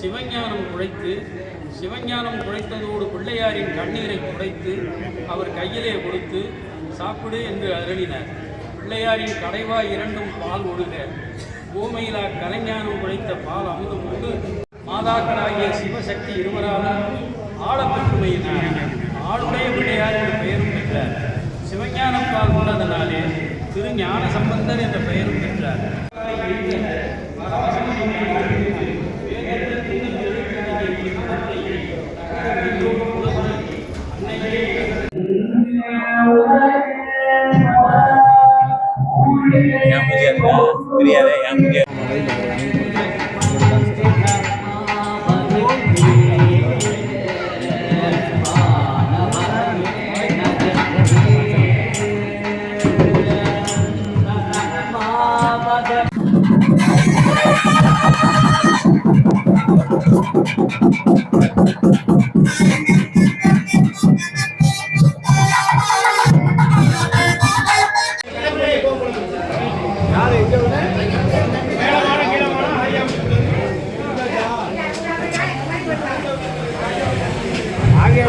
சிவஞானம் குழைத்து சிவஞானம் குழைத்ததோடு பிள்ளையாரின் கண்ணீரை குடைத்து அவர் கையிலே கொடுத்து சாப்பிடு என்று அருளினார். பிள்ளையாரின் கடைவாய் இரண்டும் பால் ஒழுக பூமையிலா கலைஞானம் குழைத்த பால் அமுதம் உண்டு. மாதாக்களாகிய சிவசக்தி இருவராலும் ஆழப்பெற்றுமையினார் ஆளுடைய பிள்ளையார் என்ற பெயரும் பெற்றார். சிவஞானம் பால் உள்ளதனாலே திரு ஞான சம்பந்தர் என்ற பெயரும் பெற்றார். தெரியாதே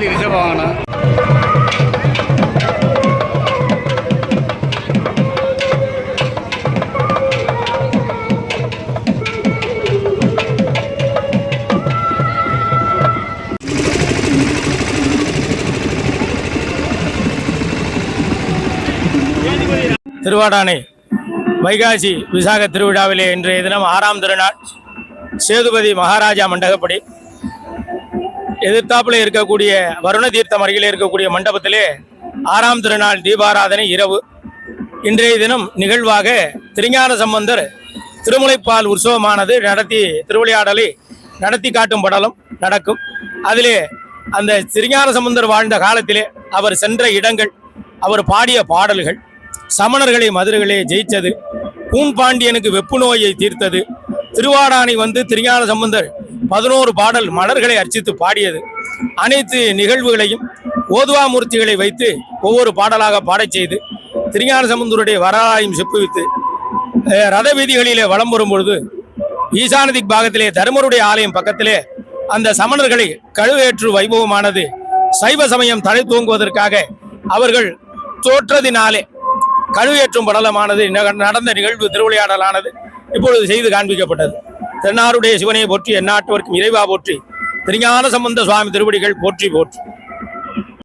வெள்ளி ரிசர்வ் வாகனம் திருவாடானை வைகாசி விசாக திருவிழாவிலே இன்றைய தினம் ஆறாம் திருநாள். சேதுபதி மகாராஜா மண்டகப்படி எதிர்த்தாப்புல இருக்கக்கூடிய வருண தீர்த்தம் அருகிலே இருக்கக்கூடிய மண்டபத்திலே ஆறாம் திருநாள் தீபாராதனை இரவு. இன்றைய தினம் நிகழ்வாக திருஞான சம்பந்தர் திருமுலைப்பால் உற்சவமானது நடத்தி திருவிளையாடலை நடத்தி காட்டும் படலம் நடக்கும். அதிலே அந்த திருஞான சம்பந்தர் வாழ்ந்த காலத்திலே அவர் சென்ற இடங்கள் அவர் பாடிய பாடல்கள் சமணர்களை மதுரைகளே ஜெயித்தது பூன்பாண்டியனுக்கு வெப்பு நோயை தீர்த்தது திருவாடானை வந்து திருஞான சம்பந்தர் பதினோரு பாடல் மலர்களை அர்ச்சித்து பாடியது. அனைத்து நிகழ்வுகளையும் ஓதுவாமூர்த்திகளை வைத்து ஒவ்வொரு பாடலாக பாடச் செய்து திருஞான சம்பந்தருடைய வரலாறையும் செப்புவித்து ரத வீதிகளிலே வலம் வரும் பொழுது ஈசானதி பாகத்திலே தருமருடைய ஆலயம் பக்கத்திலே அந்த சமணர்களை கழுவேற்று வைபவமானது சைவ சமயம் தலை தூங்குவதற்காக அவர்கள் தோற்றதினாலே கழுவேற்றும் படலமானது நடந்த நிகழ்வு திருவிளையாடலானது. இப்பொழுது செய்து காண்பிக்கப்பட்டது. தென்னாருடைய சிவனை போற்றி எந்நாட்டவர்க்கும் இறைவா போற்றி திருஞான சம்பந்த சுவாமி திருவடிகள் போற்றி போற்றி.